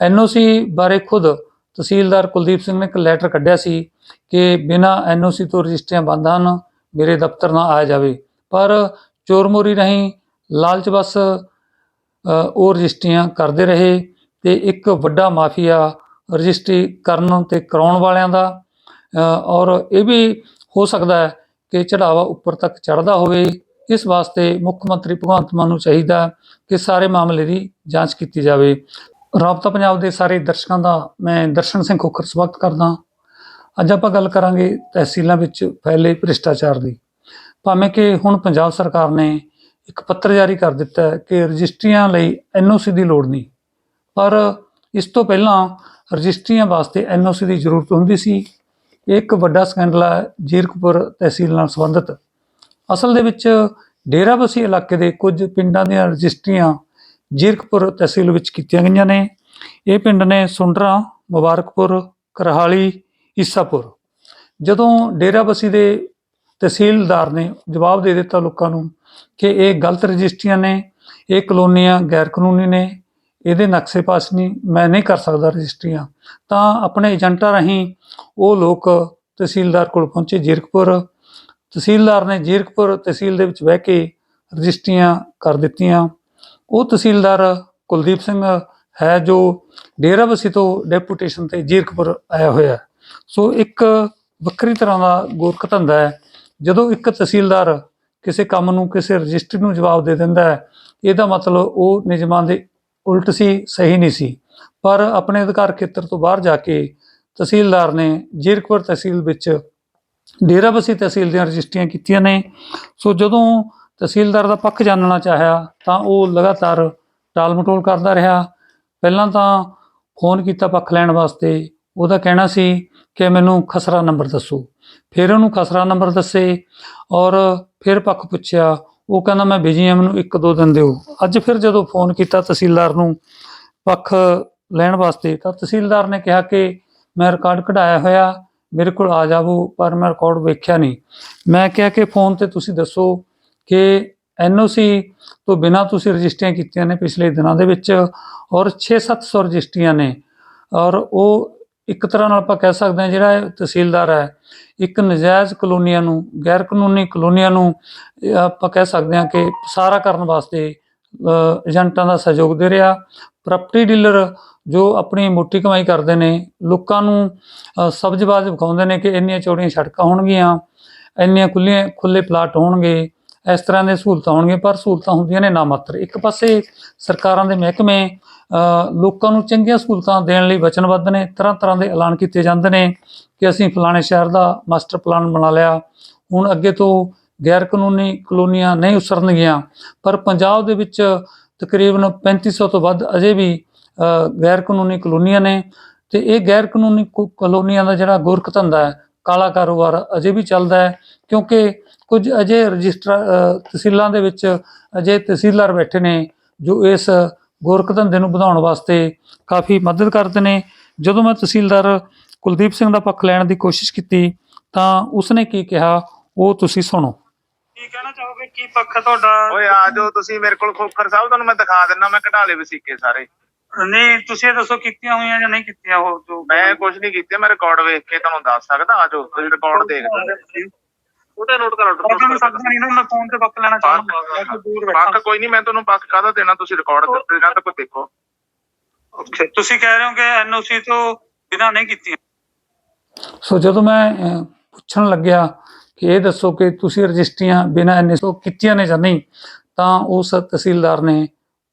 NOC ਬਾਰੇ ਖੁਦ ਤਹਿਸੀਲਦਾਰ ਕੁਲਦੀਪ ਸਿੰਘ ਨੇ ਇੱਕ ਲੈਟਰ ਕੱਢਿਆ ਸੀ ਕਿ ਬਿਨਾਂ ਐਨਓਸੀ ਤੋਂ ਰਜਿਸਟਰੀਆਂ ਬੰਦ ਹਨ, ਮੇਰੇ ਦਫ਼ਤਰ ਨਾ ਆਇਆ ਜਾਵੇ। ਪਰ ਚੋਰਮੋਰੀ ਰਹੀ ਲਾਲਚ ਬਸ ਉਹ ਰਜਿਸਟਰੀਆਂ ਕਰਦੇ ਰਹੇ ਤੇ ਇੱਕ ਵੱਡਾ ਮਾਫੀਆ ਰਜਿਸਟਰੀ ਕਰਨ ਤੇ ਕਰਾਉਣ ਵਾਲਿਆਂ ਦਾ ਔਰ ਇਹ ਵੀ ਹੋ ਸਕਦਾ ਹੈ ਕਿ ਚੜਾਵਾ ਉੱਪਰ ਤੱਕ ਚੜਦਾ ਹੋਵੇ। ਇਸ ਵਾਸਤੇ ਮੁੱਖ ਮੰਤਰੀ ਭਗਵੰਤ ਮਾਨ ਨੂੰ ਚਾਹੀਦਾ ਕਿ ਸਾਰੇ ਮਾਮਲੇ ਦੀ ਜਾਂਚ ਕੀਤੀ ਜਾਵੇ। ਰਾਬਤਾ ਪੰਜਾਬ ਦੇ ਸਾਰੇ ਦਰਸ਼ਕਾਂ ਦਾ ਮੈਂ ਦਰਸ਼ਨ ਸਿੰਘ ਖੋਖਰ ਸਵਾਗਤ ਕਰਦਾ ਅੱਜ ਆਪਾਂ ਗੱਲ ਕਰਾਂਗੇ ਤਹਿਸੀਲਾਂ ਵਿੱਚ ਫੈਲੇ ਭ੍ਰਿਸ਼ਟਾਚਾਰ ਦੀ। ਭਾਵੇਂ ਕਿ ਹੁਣ ਪੰਜਾਬ ਸਰਕਾਰ ਨੇ ਇੱਕ ਪੱਤਰ ਜਾਰੀ ਕਰ ਦਿੱਤਾ ਹੈ ਕਿ ਰਜਿਸਟਰੀਆਂ ਲਈ ਐਨਓਸੀ ਦੀ ਲੋੜ ਨਹੀਂ। ਪਰ ਇਸ ਤੋਂ ਪਹਿਲਾਂ ਰਜਿਸਟਰੀਆਂ ਵਾਸਤੇ ਐਨਓਸੀ ਦੀ ਜ਼ਰੂਰਤ ਹੁੰਦੀ ਸੀ। ਇਹ ਇੱਕ ਵੱਡਾ ਸਕੈਂਡਲ ਹੈ ਜੀਰਕਪੁਰ ਤਹਿਸੀਲ ਨਾਲ ਸੰਬੰਧਿਤ। ਅਸਲ ਦੇ ਵਿੱਚ ਡੇਰਾਬੱਸੀ ਇਲਾਕੇ ਦੇ ਕੁਝ ਪਿੰਡਾਂ ਦੀਆਂ ਰਜਿਸਟਰੀਆਂ ਜੀਰਕਪੁਰ ਤਹਿਸੀਲ ਵਿੱਚ ਕੀਤੀਆਂ ਗਈਆਂ ਨੇ। ਇਹ ਪਿੰਡ ਨੇ ਸੁੰਡਰਾ, ਮੁਬਾਰਕਪੁਰ, ਕਰਹਾਲੀ, ਈਸਾਪੁਰ। ਜਦੋਂ ਡੇਰਾਬੱਸੀ ਦੇ ਤਹਿਸੀਲਦਾਰ ਨੇ ਜਵਾਬ ਦੇ ਦਿੱਤਾ ਲੋਕਾਂ ਨੂੰ ਕਿ ਇਹ ਗਲਤ ਰਜਿਸਟਰੀਆਂ ਨੇ, ਇਹ ਕਲੋਨੀਆਂ ਗੈਰ ਕਾਨੂੰਨੀ ਨੇ, ਇਹਦੇ ਨਕਸ਼ੇ ਪਾਸ ਨਹੀਂ, ਮੈਂ ਨਹੀਂ ਕਰ ਸਕਦਾ ਰਜਿਸਟਰੀਆਂ, ਤਾਂ ਆਪਣੇ ਏਜੰਟਾਂ ਰਾਹੀਂ ਉਹ ਲੋਕ ਤਹਿਸੀਲਦਾਰ ਕੋਲ ਪਹੁੰਚੇ ਜੀਰਕਪੁਰ। ਤਹਿਸੀਲਦਾਰ ਨੇ ਜੀਰਕਪੁਰ ਤਹਿਸੀਲ ਦੇ ਵਿੱਚ ਬਹਿ ਕੇ ਰਜਿਸਟਰੀਆਂ ਕਰ ਦਿੱਤੀਆਂ। ਉਹ ਤਹਿਸੀਲਦਾਰ ਕੁਲਦੀਪ ਸਿੰਘ ਹੈ ਜੋ ਡੇਰਾਬੱਸੀ ਤੋਂ ਡੈਪੂਟੇਸ਼ਨ ਤੇ ਜੀਰਕਪੁਰ ਆਇਆ ਹੋਇਆ ਸੋ ਇੱਕ ਵੱਖਰੀ ਤਰ੍ਹਾਂ ਦਾ ਗੋਰਖ ਧੰਦਾ ਹੈ। ਜਦੋਂ ਇੱਕ ਤਹਿਸੀਲਦਾਰ ਕਿਸੇ ਕੰਮ ਨੂੰ, ਕਿਸੇ ਰਜਿਸਟਰੀ ਨੂੰ ਜਵਾਬ ਦੇ ਦਿੰਦਾ ਹੈ, ਇਹਦਾ ਮਤਲਬ ਉਹ ਨਿਯਮਾਂ ਦੇ ਉਲਟ ਸੀ, ਸਹੀ ਨਹੀਂ ਸੀ। ਪਰ ਆਪਣੇ ਅਧਿਕਾਰ ਖੇਤਰ ਤੋਂ ਬਾਹਰ ਜਾ ਕੇ ਤਹਿਸੀਲਦਾਰ ਨੇ ਜੀਰਕਪੁਰ ਤਹਿਸੀਲ ਵਿੱਚ ਡੇਰਾਬੱਸੀ ਤਹਿਸੀਲ ਦੀਆਂ ਰਜਿਸਟਰੀਆਂ ਕੀਤੀਆਂ ਨੇ। ਸੋ ਜਦੋਂ ਤਹਿਸੀਲਦਾਰ ਦਾ ਪੱਖ ਜਾਣਨਾ ਚਾਹਿਆ ਤਾਂ ਉਹ ਲਗਾਤਾਰ ਟਾਲ ਮਟੋਲ ਕਰਦਾ ਰਿਹਾ। ਪਹਿਲਾਂ ਤਾਂ ਫੋਨ ਕੀਤਾ ਪੱਖ ਲੈਣ ਵਾਸਤੇ। ਉਹਦਾ ਕਹਿਣਾ ਸੀ ਕਿ ਮੈਨੂੰ ਖਸਰਾ ਨੰਬਰ ਦੱਸੋ। ਫਿਰ ਉਹਨੂੰ ਖਸਰਾ ਨੰਬਰ ਦੱਸੇ ਔਰ ਫਿਰ ਪੱਖ ਪੁੱਛਿਆ, ਉਹ ਕਹਿੰਦਾ, ਮੈਂ ਬਿਜ਼ੀ ਹਾਂ, ਮੈਨੂੰ ਇੱਕ ਦੋ ਦਿਨ ਦਿਓ। ਅੱਜ ਫਿਰ ਜਦੋਂ ਫੋਨ ਕੀਤਾ ਤਹਿਸੀਲਦਾਰ ਨੂੰ ਪੱਖ ਲੈਣ ਵਾਸਤੇ, ਤਾਂ ਤਹਿਸੀਲਦਾਰ ਨੇ ਕਿਹਾ ਕਿ ਮੈਂ ਰਿਕਾਰਡ ਕਢਾਇਆ ਹੋਇਆ, ਮੇਰੇ ਕੋਲ ਆ ਜਾਵੋ, ਪਰ ਮੈਂ ਰਿਕਾਰਡ ਵੇਖਿਆ ਨਹੀਂ। ਮੈਂ ਕਿਹਾ ਕਿ ਫੋਨ ਤੇ ਤੁਸੀਂ ਦੱਸੋ ਕਿ ਐਨਓਸੀ ਤੋਂ ਬਿਨਾਂ ਤੁਸੀਂ ਰਜਿਸਟਰੀਆਂ ਕੀਤੀਆਂ ਨੇ ਪਿਛਲੇ ਦਿਨਾਂ ਦੇ ਵਿੱਚ ਔਰ 6-700 ਰਜਿਸਟਰੀਆਂ ਨੇ। ਔਰ ਉਹ ਇੱਕ ਤਰ੍ਹਾਂ ਨਾਲ ਆਪਾਂ ਕਹਿ ਸਕਦੇ ਹਾਂ ਜਿਹੜਾ ਇਹ ਤਹਿਸੀਲਦਾਰ ਹੈ, ਇੱਕ ਨਜਾਇਜ਼ ਕਲੋਨੀਆਂ ਨੂੰ ਗੈਰ ਕਾਨੂੰਨੀ ਕਲੋਨੀਆਂ ਨੂੰ ਆਪਾਂ ਕਹਿ ਸਕਦੇ ਹਾਂ ਕਿ ਸਾਰਾ ਕਰਨ ਵਾਸਤੇ ਏਜੰਟਾਂ ਦਾ ਸਹਿਯੋਗ ਦੇ ਰਿਹਾ। ਪ੍ਰਾਪਰਟੀ ਡੀਲਰ ਜੋ ਆਪਣੀ ਮੋਟੀ ਕਮਾਈ ਕਰਦੇ ਨੇ, ਲੋਕਾਂ ਨੂੰ ਸਬਜ਼ਬਾਜ਼ ਵਿਖਾਉਂਦੇ ਨੇ ਕਿ ਇੰਨੀਆਂ ਚੌੜੀਆਂ ਸੜਕਾਂ ਹੋਣਗੀਆਂ, ਇੰਨੀਆਂ ਖੁੱਲੀਆਂ ਖੁੱਲੇ ਪਲਾਟ ਹੋਣਗੇ। ਇਸ ਤਰ੍ਹਾਂ ਦੀਆਂ ਸਹੂਲਤਾਂ ਹੋਣਗੀਆਂ ਪਰ ਸਹੂਲਤਾਂ ਹੁੰਦੀਆਂ ਨੇ ਨਾ ਮਾਤਰ। ਇੱਕ ਪਾਸੇ ਸਰਕਾਰਾਂ ਦੇ ਮਹਿਕਮੇ ਲੋਕਾਂ ਨੂੰ ਚੰਗੀਆਂ ਸਹੂਲਤਾਂ ਦੇਣ ਲਈ ਵਚਨਬੱਧ ਨੇ ਤਰ੍ਹਾਂ ਤਰ੍ਹਾਂ ਦੇ ਐਲਾਨ ਕੀਤੇ ਜਾਂਦੇ ਨੇ ਕਿ ਅਸੀਂ ਫਲਾਣੇ ਸ਼ਹਿਰ ਦਾ ਮਾਸਟਰ ਪਲਾਨ ਬਣਾ ਲਿਆ। ਹੁਣ ਅੱਗੇ ਤੋਂ ਗੈਰ ਕਾਨੂੰਨੀ ਕਲੋਨੀਆਂ ਨਹੀਂ ਉਸਰਨਗੀਆਂ ਪਰ ਪੰਜਾਬ ਦੇ ਵਿੱਚ ਤਕਰੀਬਨ 3500 ਤੋਂ ਵੱਧ ਅਜੇ ਵੀ ਅ, ਗੈਰ ਕਾਨੂੰਨੀ ਕਲੋਨੀਆਂ ਨੇ। ਤੇ ਇਹ ਗੈਰ ਕਾਨੂੰਨੀ ਕੁ- ਕਲੋਨੀਆਂ ਦਾ ਜਿਹੜਾ ਗੋਰਖ ਧੰਦਾ ਹੈ ਕਾਲਾ ਕਾਰੋਬਾਰ ਅਜੇ ਵੀ ਚੱਲਦਾ ਹੈ ਕਿਉਂਕਿ ਕੁਝ ਅਜੇ ਰਜਿਸਟਰ ਤਹਿਸੀਲਾਂ ਦੇ ਵਿੱਚ ਅਜੇ ਤਹਿਸੀਲਦਾਰ ਬੈਠੇ ਨੇ ਜੋ ਇਸ ਗੋਰਖ ਧੰਦੇ ਨੂੰ ਵਧਾਉਣ ਵਾਸਤੇ ਕਾਫੀ ਮਦਦ ਕਰਦੇ ਨੇ। ਜਦੋਂ ਮੈਂ ਤਹਿਸੀਲਦਾਰ ਕੁਲਦੀਪ ਸਿੰਘ ਦਾ ਪੱਖ ਲੈਣ ਦੀ ਕੋਸ਼ਿਸ਼ ਕੀਤੀ ਤਾਂ ਉਸਨੇ ਕੀ ਕਿਹਾ ਉਹ ਤੁਸੀਂ ਸੁਣੋ। ਕੀ ਕਹਿਣਾ ਚਾਹੋਗੇ? ਕੀ ਪੱਖ ਤੁਹਾਡਾ? ਓਏ ਆ ਜਾਓ ਤੁਸੀਂ ਮੇਰੇ ਕੋਲ ਖੋਖਰ ਸਾਹਿਬ ਤੁਹਾਨੂੰ ਮੈਂ ਦਿਖਾ ਦਿੰਦਾ ਮੈਂ ਘਟਾ ਲਏ ਵਸੀਕੇ ਸਾਰੇ। ਨਹੀਂ ਤੁਸੀਂ ਇਹ ਦੱਸੋ ਕੀਤੀਆਂ ਹੋਈਆਂ ਜਾਂ ਨਹੀਂ ਕੀਤੀਆਂ ਉਹ ਜੋ ਮੈਂ ਕੁਝ ਨਹੀਂ ਕੀਤੇ ਮੈਂ ਰਿਕਾਰਡ ਵੇਖ ਕੇ ਤੁਹਾਨੂੰ ਦੱਸ ਸਕਦਾ ਆ ਜਾਓ ਤੁਸੀਂ ਰਿਕਾਰਡ ਦੇਖ ਲਓ ਉਹਦੇ ਨੋਟ ਕਰੋ ਪਤਾ ਨਹੀਂ ਸਕਦਾ ਨਹੀਂ ਨਾ ਮੈਂ ਫੋਨ ਤੇ ਪੱਖ ਲੈਣਾ ਚਾਹੁੰਦਾ ਬੈਠਾ। ਕੋਈ ਨਹੀਂ ਮੈਂ ਤੁਹਾਨੂੰ ਪੱਕ ਕਾਹਦਾ ਦੇਣਾ ਤੁਸੀਂ ਰਿਕਾਰਡ ਜਾਂ ਤਾਂ ਕੋਈ ਦੇਖੋ। Okay, ਤੁਸੀਂ ਕਹਿ ਰਹੇ ਹੋ ਕਿ ਐਨਓਸੀ ਤੋਂ ਬਿਨਾਂ ਨਹੀਂ ਕੀਤੀਆਂ। ਸੋ ਜਦੋਂ ਮੈਂ ਪੁੱਛਣ ਲੱਗਿਆ ਕਿ ਇਹ ਦੱਸੋ ਕਿ ਤੁਸੀਂ ਰਜਿਸਟਰੀਆਂ ਬਿਨਾਂ ਐਨਐਸ ਤੋਂ ਕੀਤੀਆਂ ਨੇ ਜਾਂ ਨਹੀਂ ਤਾਂ ਉਸ ਤਹਿਸੀਲਦਾਰ ਨੇ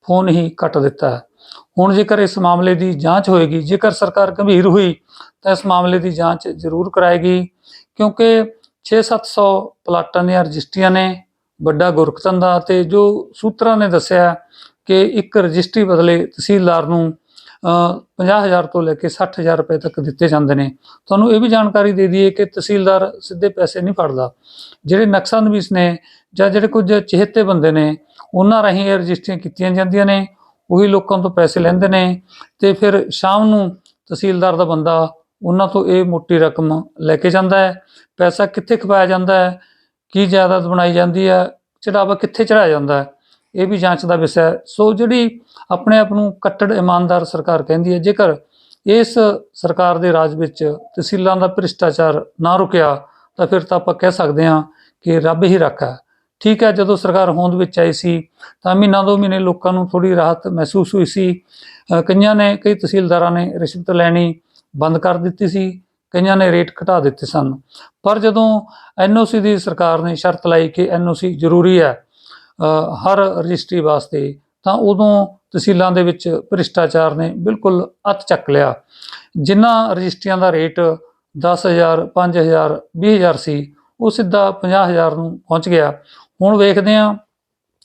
ਫੋਨ ਹੀ ਕੱਟ ਦਿੱਤਾ। ਹੁਣ ਜੇਕਰ ਇਸ ਮਾਮਲੇ ਦੀ ਜਾਂਚ ਹੋਏਗੀ ਜੇਕਰ ਸਰਕਾਰ ਗੰਭੀਰ ਹੋਈ ਤਾਂ ਇਸ ਮਾਮਲੇ ਦੀ ਜਾਂਚ ਜ਼ਰੂਰ ਕਰਾਏਗੀ ਕਿਉਂਕਿ 6-700 ਪਲਾਟਾਂ ਦੀਆਂ ਰਜਿਸਟਰੀਆਂ ਨੇ ਵੱਡਾ ਗੁਰਕਤਨ ਦਾ ਤੇ ਜੋ ਸੂਤਰਾਂ ਨੇ ਦੱਸਿਆ ਕਿ ਇੱਕ ਰਜਿਸਟਰੀ ਬਦਲੇ ਤਹਿਸੀਲਦਾਰ ਨੂੰ ਅਹ, 50000 ਤੋਂ ਲੈ ਕੇ 60000 ਰੁਪਏ ਤੱਕ ਦਿੱਤੇ ਜਾਂਦੇ ਨੇ। ਤੁਹਾਨੂੰ ਇਹ ਵੀ ਜਾਣਕਾਰੀ ਦੇ ਦਈਏ ਕਿ ਤਹਿਸੀਲਦਾਰ ਸਿੱਧੇ ਪੈਸੇ ਨਹੀਂ ਫੜਦਾ। ਜਿਹੜੇ ਨਕਸਾ ਨਵੀਸ ਨੇ ਜਾਂ ਜਿਹੜੇ ਕੁਝ ਚਹੇਤੇ ਬੰਦੇ ਨੇ ਉਹਨਾਂ ਰਾਹੀਂ ਇਹ ਰਜਿਸਟਰੀਆਂ ਕੀਤੀਆਂ ਜਾਂਦੀਆਂ ਨੇ। ਉਹੀ ਲੋਕਾਂ ਤੋਂ ਪੈਸੇ ਲੈਂਦੇ ਨੇ ਤੇ ਫਿਰ ਸ਼ਾਮ ਨੂੰ ਤਹਿਸੀਲਦਾਰ ਦਾ ਬੰਦਾ ਉਹਨਾਂ ਤੋਂ ਇਹ ਮੋਟੀ ਰਕਮ ਲੈ ਕੇ ਜਾਂਦਾ ਹੈ। ਪੈਸਾ ਕਿੱਥੇ ਖਪਾਇਆ ਜਾਂਦਾ ਹੈ? ਕੀ ਜਾਇਦਾਦ ਬਣਾਈ ਜਾਂਦੀ ਹੈ? ਚੜਾਵਾ ਕਿੱਥੇ ਚੜਾਇਆ ਜਾਂਦਾ ਹੈ? ਇਹ ਵੀ ਜਾਂਚ ਦਾ ਵਿਸ਼ਾ ਹੈ। ਸੋ ਜਿਹੜੀ ਆਪਣੇ ਆਪ ਨੂੰ ਕੱਟੜ ਇਮਾਨਦਾਰ ਸਰਕਾਰ ਕਹਿੰਦੀ ਹੈ, ਜੇਕਰ ਇਸ ਸਰਕਾਰ ਦੇ ਰਾਜ ਵਿੱਚ ਤਹਿਸੀਲਾਂ ਦਾ ਭ੍ਰਿਸ਼ਟਾਚਾਰ ਨਾ ਰੁਕਿਆ, ਤਾਂ ਫਿਰ ਤਾਂ ਆਪਾਂ ਕਹਿ ਸਕਦੇ ਹਾਂ ਕਿ ਰੱਬ ਹੀ ਰੱਖਾ ਠੀਕ ਹੈ, ਜਦੋਂ ਸਰਕਾਰ ਹੋਂਦ ਵਿੱਚ ਆਈ ਸੀ, ਤਾਂ ਮਹੀਨਾ ਦੋ ਮਹੀਨੇ ਲੋਕਾਂ ਨੂੰ ਥੋੜੀ ਰਾਹਤ ਮਹਿਸੂਸ ਹੋਈ ਸੀ। ਕਈਆਂ ਨੇ, ਕਈ ਤਹਿਸੀਲਦਾਰਾਂ ਨੇ ਰਿਸ਼ਵਤ ਲੈਣੀ ਬੰਦ ਕਰ ਦਿੱਤੀ ਸੀ, ਕਈਆਂ ਨੇ ਰੇਟ ਘਟਾ ਦਿੱਤੇ ਸਨ। ਪਰ ਜਦੋਂ ਐਨਓਸੀ ਦੀ ਸਰਕਾਰ ਨੇ ਸ਼ਰਤ ਲਾਈ ਕਿ ਐਨਓਸੀ ਜ਼ਰੂਰੀ ਹੈ ਹਰ ਰਜਿਸਟਰੀ ਵਾਸਤੇ, ਤਾਂ ਉਦੋਂ ਤਹਿਸੀਲਾਂ ਦੇ ਵਿੱਚ ਭ੍ਰਿਸ਼ਟਾਚਾਰ ਨੇ ਬਿਲਕੁਲ ਅੱਤ ਚੱਕ ਲਿਆ। ਜਿਨ੍ਹਾਂ ਰਜਿਸਟਰੀਆਂ ਦਾ ਰੇਟ 10000 5000 20000 ਸੀ, ਉਹ ਸਿੱਧਾ 50000 ਨੂੰ ਪਹੁੰਚ ਗਿਆ। ਹੁਣ ਵੇਖਦੇ ਹਾਂ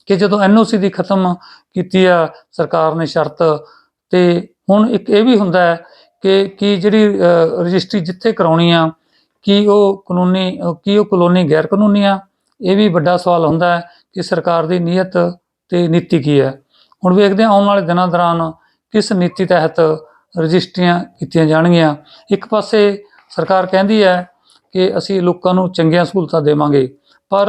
ਕਿ ਜਦੋਂ ਐਨਓਸੀ ਦੀ ਖਤਮ ਕੀਤੀ ਆ, ਸਰਕਾਰ ਨੇ ਸ਼ਰਤ ਤੇ ਹੁਣ ਇੱਕ ਇਹ ਵੀ ਹੁੰਦਾ ਹੈ ਕਿ ਕੀ ਜਿਹੜੀ ਰਜਿਸਟਰੀ ਜਿੱਥੇ ਕਰਾਉਣੀ ਆ, ਕੀ ਉਹ ਕਾਨੂੰਨੀ ਕੀ ਉਹ ਕਲੋਨੀ ਗੈਰ ਕਾਨੂੰਨੀ ਆ, ਇਹ ਵੀ ਵੱਡਾ ਸਵਾਲ ਹੁੰਦਾ ਹੈ ਕਿ ਸਰਕਾਰ ਦੀ ਨੀਅਤ ਤੇ ਨੀਤੀ ਕੀ ਹੈ। ਹੁਣ ਵੇਖਦੇ ਹਾਂ ਆਉਣ ਵਾਲੇ ਦਿਨਾਂ ਦੌਰਾਨ ਕਿਸ ਨੀਤੀ ਤਹਿਤ ਰਜਿਸਟਰੀਆਂ ਕੀਤੀਆਂ ਜਾਣਗੀਆਂ। ਇੱਕ ਪਾਸੇ ਸਰਕਾਰ ਕਹਿੰਦੀ ਹੈ ਕਿ ਅਸੀਂ ਲੋਕਾਂ ਨੂੰ ਚੰਗੀਆਂ ਸਹੂਲਤਾਂ ਦੇਵਾਂਗੇ, ਪਰ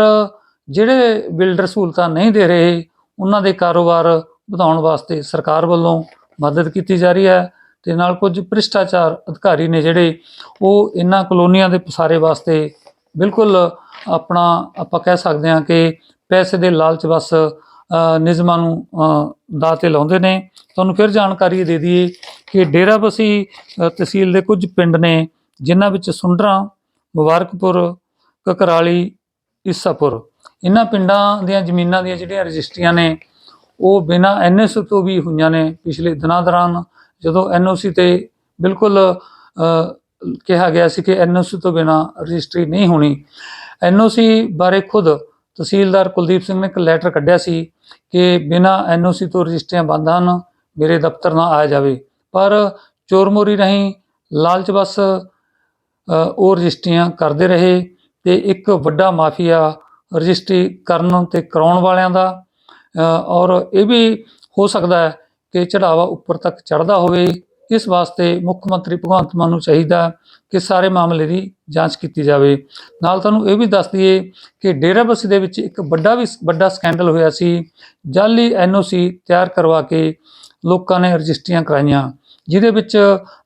ਜਿਹੜੇ ਬਿਲਡਰ ਸਹੂਲਤਾਂ ਨਹੀਂ ਦੇ ਰਹੇ ਉਹਨਾਂ ਦੇ ਕਾਰੋਬਾਰ ਵਧਾਉਣ ਵਾਸਤੇ ਸਰਕਾਰ ਵੱਲੋਂ ਮਦਦ ਕੀਤੀ ਜਾ ਰਹੀ ਹੈ ਤੇ ਨਾਲ ਕੁਝ ਭ੍ਰਿਸ਼ਟਾਚਾਰ ਅਧਿਕਾਰੀ ਨੇ ਜਿਹੜੇ ਉਹ ਇਹਨਾਂ ਕਲੋਨੀਆਂ ਦੇ ਪਸਾਰੇ ਵਾਸਤੇ ਬਿਲਕੁਲ ਆਪਣਾ ਆਪਾਂ ਕਹਿ ਸਕਦੇ ਹਾਂ ਕਿ ਪੈਸੇ ਦੇ ਲਾਲਚ ਵਸ ਨਿਯਮਾਂ ਨੂੰ ਅ, ਤੇ ਲਾਉਂਦੇ ਨੇ। ਤੁਹਾਨੂੰ ਫਿਰ ਜਾਣਕਾਰੀ ਦੇ ਦਈਏ ਕਿ ਡੇਰਾਬੱਸੀ ਤਹਿਸੀਲ ਦੇ ਕੁਝ ਪਿੰਡ ਨੇ ਜਿਨ੍ਹਾਂ ਵਿੱਚ ਸੁੰਡਰਾ ਮੁਬਾਰਕਪੁਰ ਕਕਰਾਲੀ ਈਸਾਪੁਰ ਇਹਨਾਂ ਪਿੰਡਾਂ ਦੀਆਂ ਜ਼ਮੀਨਾਂ ਦੀਆਂ ਜਿਹੜੀਆਂ ਰਜਿਸਟਰੀਆਂ ਨੇ, ਉਹ ਬਿਨਾਂ ਐਨਐਸ ਤੋਂ ਵੀ ਹੋਈਆਂ ਨੇ ਪਿਛਲੇ ਦਿਨਾਂ ਦੌਰਾਨ, ਜਦੋਂ ਐਨਓਸੀ ਤੇ ਬਿਲਕੁਲ ਕਿਹਾ ਗਿਆ ਸੀ ਕਿ ਐਨਓਸੀ ਤੋਂ ਬਿਨਾਂ ਰਜਿਸਟਰੀ ਨਹੀਂ ਹੋਣੀ। ਐਨਓਸੀ ਬਾਰੇ ਖੁਦ ਤਹਿਸੀਲਦਾਰ ਕੁਲਦੀਪ ਸਿੰਘ ਨੇ ਇੱਕ ਲੈਟਰ ਕੱਢਿਆ ਸੀ ਕਿ ਬਿਨਾਂ ਐਨਓਸੀ ਤੋਂ ਰਜਿਸਟਰੀਆਂ ਬੰਦ ਹਨ, ਮੇਰੇ ਦਫ਼ਤਰ ਨਾ ਆਇਆ ਜਾਵੇ। ਪਰ ਚੋਰਮੋਰੀ ਰਹੀ ਲਾਲਚ ਬਸ ਉਹ ਰਜਿਸਟਰੀਆਂ ਕਰਦੇ ਰਹੇ ਤੇ ਇੱਕ ਵੱਡਾ ਮਾਫੀਆ ਰਜਿਸਟਰੀ ਕਰਨ ਤੇ ਕਰਾਉਣ ਵਾਲਿਆਂ ਦਾ ਔਰ ਇਹ ਵੀ ਹੋ ਸਕਦਾ ਹੈ ਕਿ ਚੜਾਵਾ ਉੱਪਰ ਤੱਕ ਚੜਦਾ ਹੋਵੇ। ਇਸ ਵਾਸਤੇ ਮੁੱਖ ਮੰਤਰੀ ਭਗਵੰਤ ਮਾਨ ਨੂੰ ਚਾਹੀਦਾ ਕਿ ਸਾਰੇ ਮਾਮਲੇ ਦੀ ਜਾਂਚ ਕੀਤੀ ਜਾਵੇ। ਨਾਲ ਤੁਹਾਨੂੰ ਇਹ ਵੀ ਦੱਸ ਦਈਏ ਕਿ ਡੇਰਾਬੱਸੀ ਦੇ ਵਿੱਚ ਇੱਕ ਵੱਡਾ ਵੀ, ਵੱਡਾ ਸਕੈਂਡਲ ਹੋਇਆ ਸੀ। ਜਾਲੀ ਐਨਓਸੀ ਤਿਆਰ ਕਰਵਾ ਕੇ ਲੋਕਾਂ ਨੇ ਰਜਿਸਟਰੀਆਂ ਕਰਾਈਆਂ, ਜਿਹਦੇ ਵਿੱਚ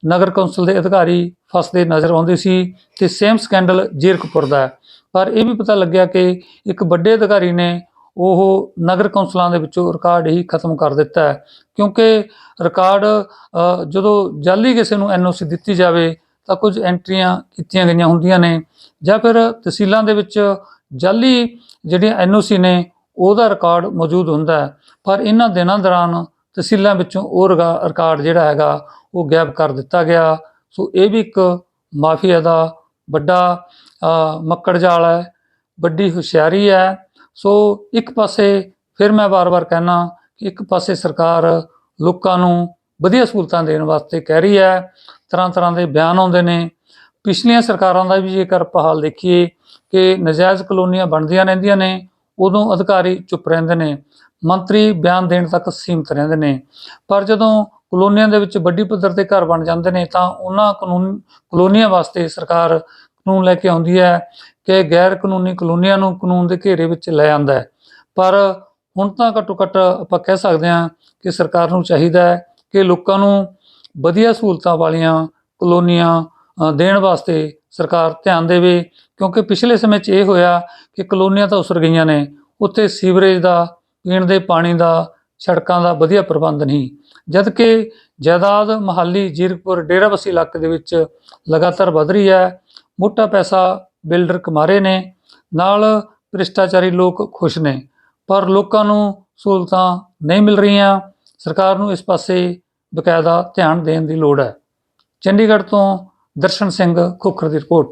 ਨਗਰ ਕੌਂਸਲ ਦੇ ਅਧਿਕਾਰੀ ਫਸਦੇ ਨਜ਼ਰ ਆਉਂਦੇ ਸੀ ਤੇ ਸੇਮ ਸਕੈਂਡਲ ਜੀਰਕਪੁਰ ਦਾ ਪਰ ਇਹ ਵੀ ਪਤਾ ਲੱਗਿਆ ਕਿ ਇੱਕ ਵੱਡੇ ਅਧਿਕਾਰੀ ਨੇ ਉਹ ਨਗਰ ਕੌਂਸਲਾਂ ਦੇ ਵਿੱਚੋਂ ਰਿਕਾਰਡ ਹੀ ਖਤਮ ਕਰ ਦਿੱਤਾ ਹੈ। ਕਿਉਂਕਿ ਰਿਕਾਰਡ ਜਦੋਂ ਜਾਲੀ ਕਿਸੇ ਨੂੰ ਐਨਓਸੀ ਦਿੱਤੀ ਜਾਵੇ ਤਾਂ ਕੁਝ ਐਂਟਰੀਆਂ ਕੀਤੀਆਂ ਗਈਆਂ ਹੁੰਦੀਆਂ ਨੇ ਜਾਂ ਫਿਰ ਤਹਿਸੀਲਾਂ ਦੇ ਵਿੱਚ ਜਾਲੀ ਜਿਹੜੀਆਂ ਐਨਓਸੀ ਨੇ ਉਹਦਾ ਰਿਕਾਰਡ ਮੌਜੂਦ ਹੁੰਦਾ ਹੈ। ਪਰ ਇਹਨਾਂ ਦਿਨਾਂ ਦੌਰਾਨ ਤਹਿਸੀਲਾਂ ਵਿੱਚੋਂ ਉਹ ਰਿਕਾ- ਰਿਕਾਰਡ ਜਿਹੜਾ ਹੈਗਾ ਉਹ ਗਾਇਬ ਕਰ ਦਿੱਤਾ ਗਿਆ। ਸੋ ਇਹ ਵੀ ਇੱਕ ਮਾਫੀਆ ਦਾ ਵੱਡਾ ਮੱਕੜ ਜਾਲ ਹੈ, ਵੱਡੀ ਹੁਸ਼ਿਆਰੀ ਹੈ। ਸੋ ਇੱਕ ਪਾਸੇ ਫਿਰ ਮੈਂ ਵਾਰ-ਵਾਰ ਕਹਿਣਾ ਕਿ ਇੱਕ ਪਾਸੇ ਸਰਕਾਰ ਲੋਕਾਂ ਨੂੰ ਵਧੀਆ ਸਹੂਲਤਾਂ ਦੇਣ ਵਾਸਤੇ ਕਹਿ ਰਹੀ ਹੈ ਤਰ੍ਹਾਂ ਤਰ੍ਹਾਂ ਦੇ ਬਿਆਨ ਆਉਂਦੇ ਨੇ। ਪਿਛਲੀਆਂ ਸਰਕਾਰਾਂ ਦਾ ਵੀ ਜੇਕਰ ਪਹਾਲ ਦੇਖੀਏ ਕਿ ਨਜਾਇਜ਼ ਕਲੋਨੀਆਂ ਬਣਦੀਆਂ ਰਹਿੰਦੀਆਂ ਨੇ, ਉਦੋਂ ਅਧਿਕਾਰੀ ਚੁੱਪ ਰਹਿੰਦੇ ਨੇ, ਮੰਤਰੀ ਬਿਆਨ ਦੇਣ ਤੱਕ ਸੀਮਤ ਰਹਿੰਦੇ ਨੇ। ਪਰ ਜਦੋਂ ਕਲੋਨੀਆਂ ਦੇ ਵਿੱਚ ਵੱਡੀ ਪੱਧਰ ਤੇ ਘਰ ਬਣ ਜਾਂਦੇ ਨੇ, ਤਾਂ ਉਹਨਾਂ ਕਾਨੂੰਨ ਕਲੋਨੀਆਂ ਵਾਸਤੇ ਸਰਕਾਰ ਨੂੰ ਲੈ ਕੇ ਆਉਂਦੀ ਹੈ ਕਿ ਗੈਰ ਕਾਨੂੰਨੀ ਕਲੋਨੀਆਂ ਨੂੰ ਕਾਨੂੰਨ ਦੇ ਘੇਰੇ ਵਿੱਚ ਲੈ ਆਂਦਾ ਹੈ। ਪਰ ਹੁਣ ਤਾਂ ਘੱਟੋ ਘੱਟ ਆਪਾਂ ਕਹਿ ਸਕਦੇ ਹਾਂ ਕਿ ਸਰਕਾਰ ਨੂੰ ਚਾਹੀਦਾ ਹੈ ਕਿ ਲੋਕਾਂ ਨੂੰ ਵਧੀਆ ਸਹੂਲਤਾਂ ਵਾਲੀਆਂ ਕਲੋਨੀਆਂ ਦੇਣ ਵਾਸਤੇ ਸਰਕਾਰ ਧਿਆਨ ਦੇਵੇ। ਕਿਉਂਕਿ ਪਿਛਲੇ ਸਮੇਂ 'ਚ ਇਹ ਹੋਇਆ ਕਿ ਕਲੋਨੀਆਂ ਤਾਂ ਉਸਰ ਗਈਆਂ ਨੇ, ਉੱਥੇ ਸੀਵਰੇਜ ਦਾ, ਪੀਣ ਦੇ ਪਾਣੀ ਦਾ, ਸੜਕਾਂ ਦਾ ਵਧੀਆ ਪ੍ਰਬੰਧ ਨਹੀਂ। ਜਦ ਕਿ ਜਾਇਦਾਦ ਮਹਾਲੀ ਜੀਰਕਪੁਰ ਡੇਰਾਬੱਸੀ ਇਲਾਕੇ ਦੇ ਵਿੱਚ ਲਗਾਤਾਰ ਵਧ ਰਹੀ ਹੈ। ਮੋਟਾ ਪੈਸਾ ਬਿਲਡਰ ਕਮਾ ਰਹੇ ਨੇ, ਨਾਲ ਭ੍ਰਿਸ਼ਟਾਚਾਰੀ ਲੋਕ ਖੁਸ਼ ਨੇ। ਪਰ ਲੋਕਾਂ ਨੂੰ ਸਹੂਲਤਾਂ ਨਹੀਂ ਮਿਲ ਰਹੀਆਂ। ਸਰਕਾਰ ਨੂੰ ਇਸ ਪਾਸੇ ਬਕਾਇਦਾ ਧਿਆਨ ਦੇਣ ਦੀ ਲੋੜ ਹੈ। ਚੰਡੀਗੜ੍ਹ ਤੋਂ ਦਰਸ਼ਨ ਸਿੰਘ ਖੋਖਰ ਦੀ ਰਿਪੋਰਟ।